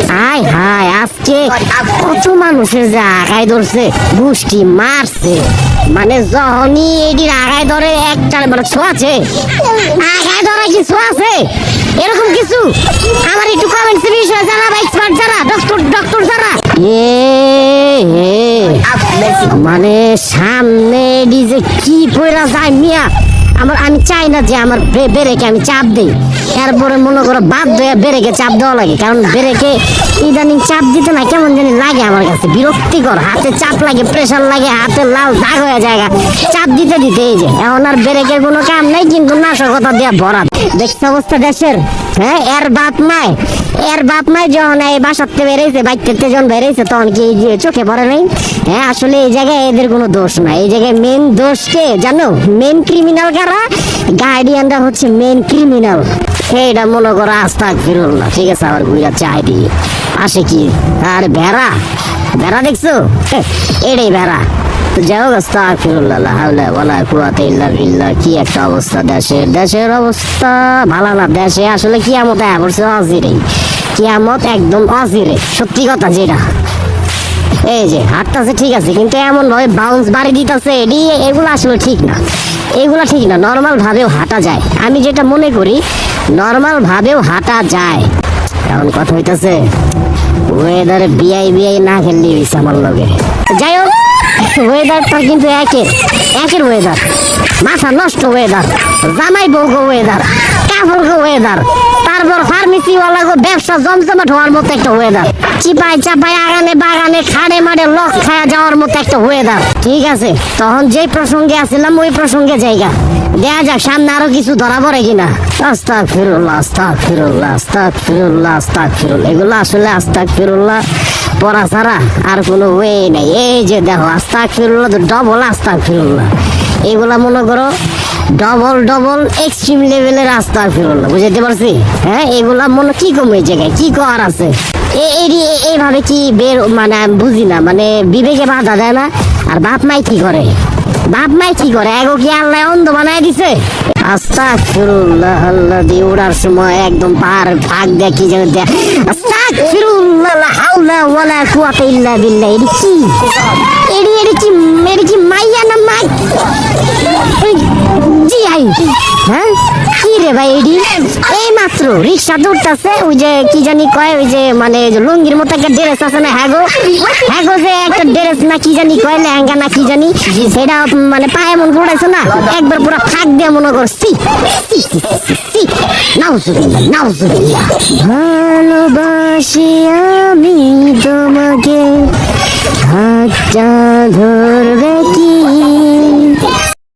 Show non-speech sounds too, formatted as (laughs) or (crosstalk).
High high আজকে কত মানুষের যে আগায় ধরছে, গোষ্ঠী মারছে। মানে যখনই এটির আগায় ধরে একটা মানে ছোঁয়াছে আগায় ধরা কিছু আছে? এরকম কিছু? আমার একটু কমেন্টসের বিষয়ে জানাবা এক্সপার্ট যারা ডক্টর ডক্টর যারা। মানে সামনে যে কি পয়রা যায় মিয়া, আমার, আমি চাই না যে আমার বে- বেরেকে আমি চাপ দেই। এরপরে মনে করো বাদ হয়ে বেরেকে চাপ দেওয়া লাগে, কারণ বেরেকে ইদানিং চাপ দিতে না কেমন জানি লাগে আমার কাছে। বিরক্তিকর, হাতে চাপ লাগে প্রেশার লাগে, হাতে লাল দাগ হয়ে যায় চাপ দিতে দিতে এই যে, এখন আর বেরেকের কোনো কাম নাই, কিন্তু নাশকতা দিয়ে ভরা দেখছে অবস্থা দেশের হ্যাঁ এর বাপ নাই এর বাপ নাই যখন এই বাসাতে বেরিয়েছে বাইতে যখন বেরিয়েছে, তখন কি যে চোখে পড়ে নাই? হ্যাঁ আসলে এই জায়গায় এদের কোনো দোষ নাই। এই জায়গায় মেন দোষ কে জানো? মেন ক্রিমিনাল কারা? গার্ডিয়ানরা হচ্ছে মেন ক্রিমিনাল এইটা মনে করো আস্তা ফিরল না ঠিক আছে আবার ঘুরা চাই দিয়ে আসে কি? আর ভেড়া? ভেড়া দেখছ? (laughs) এটাই ভেড়া। যাই হোক আস্তাগফিরুল্লাহ, লা হাওলা ওয়ালা কুওয়াতা ইল্লা বিল্লাহ। কি একটা অবস্থা দেশের দেশের অবস্থা ভালো না। দেশে আসলে কিয়ামত আয়া পড়ছে অজিরে কিয়ামত একদম অজিরে সত্যি কথা যেটা। এই যে হাঁটতেছে ঠিক আছে কিন্তু এমন ভাবে বাউন্স বাড়ি দিতেছে এগুলো আসলে ঠিক না। এগুলো ঠিক না নর্মাল ভাবেও হাঁটা যায়। আমি যেটা মনে করি নর্মাল ভাবেও হাঁটা যায়। এমন কথা হইতেছে ওয়েদারে বিআই বিআই না খেললি আমার লগে। যাই হোক ওয়েদারটা কিন্তু একের একের ওয়েদার মাথা নষ্ট ওয়েদার জামাই বউগো ওয়েদার কাপড়কে ওয়েদার তারপর ফার্মেসি ওয়ালাগো ব্যবসা জমজমাট হওয়ার মতো একটা ওয়েদার চিপাই চাপাই আগানে বাগানে খাড়ে মাড়ে লক খায়া যাওয়ার মতো একটা ওয়েদার ঠিক আছে? তখন যে প্রসঙ্গে আসছিলাম, ওই প্রসঙ্গে জায়গা। দেখা যাক, সামনে আরও কিছু ধরা পড়ে কিনা। আস্তাক ফিরুল্লাহ আস্তাক ফিরুল্লাহ আস্তাক ফিরুল্লাহ আস্তাক ফিরুল্লাহ এগুলো আসলে আস্তাক ফিরুল্লাহ পড়া ছাড়া আর কোনো ওয়ে নাই। এই যে দেখো আস্তাক ফিরুল্লাহ তো ডবল আস্তাক ফিরুল্লাহ এগুলা মনে করো ডবল ডবল এক্সট্রিম লেভেলের আস্তাক ফিরুল্লাহ বুঝতে পারছি? হ্যাঁ এগুলা মনে কি কম এই জায়গায়? কি করার আছে? এইভাবে কি বের মানে বুঝি না মানে বিবেকে বাধা দেয় না? আর বাপ মাই কি করে? বাপ মাই কি করে? এগো কি আল্লাহ অন্ধ বানায় দিছে? আস্তাক ফিরুল্লাহ আল্লাহ দিয়ে ওড়ার সময় একদম পার দেয়, কি যেন দেয়। আস্তাক ফিরুল্লাহ লা হাওলা ওয়ালা কুওয়াতা ইল্লা বিল্লাহ। এডি কি? কি কি মাইয়া না জি হ্যাঁ? কি রে ভাই এডি? এই মাত্র রিক্সা ওই যে কি জানি কয়, ওই যে মানে লুঙ্গির মতো একটা ড্রেস আছে না হ্যাগো হ্যাগো যে একটা ড্রেস না কি জানি কয়, লেহেঙ্গা না কি জানি, সেটা মানে পায়ে মন পড়াইছে না, একবার পুরো ফাঁক দিয়ে মনে করছি ভালোবাসি আমি তোমাকে হাতটা ধরে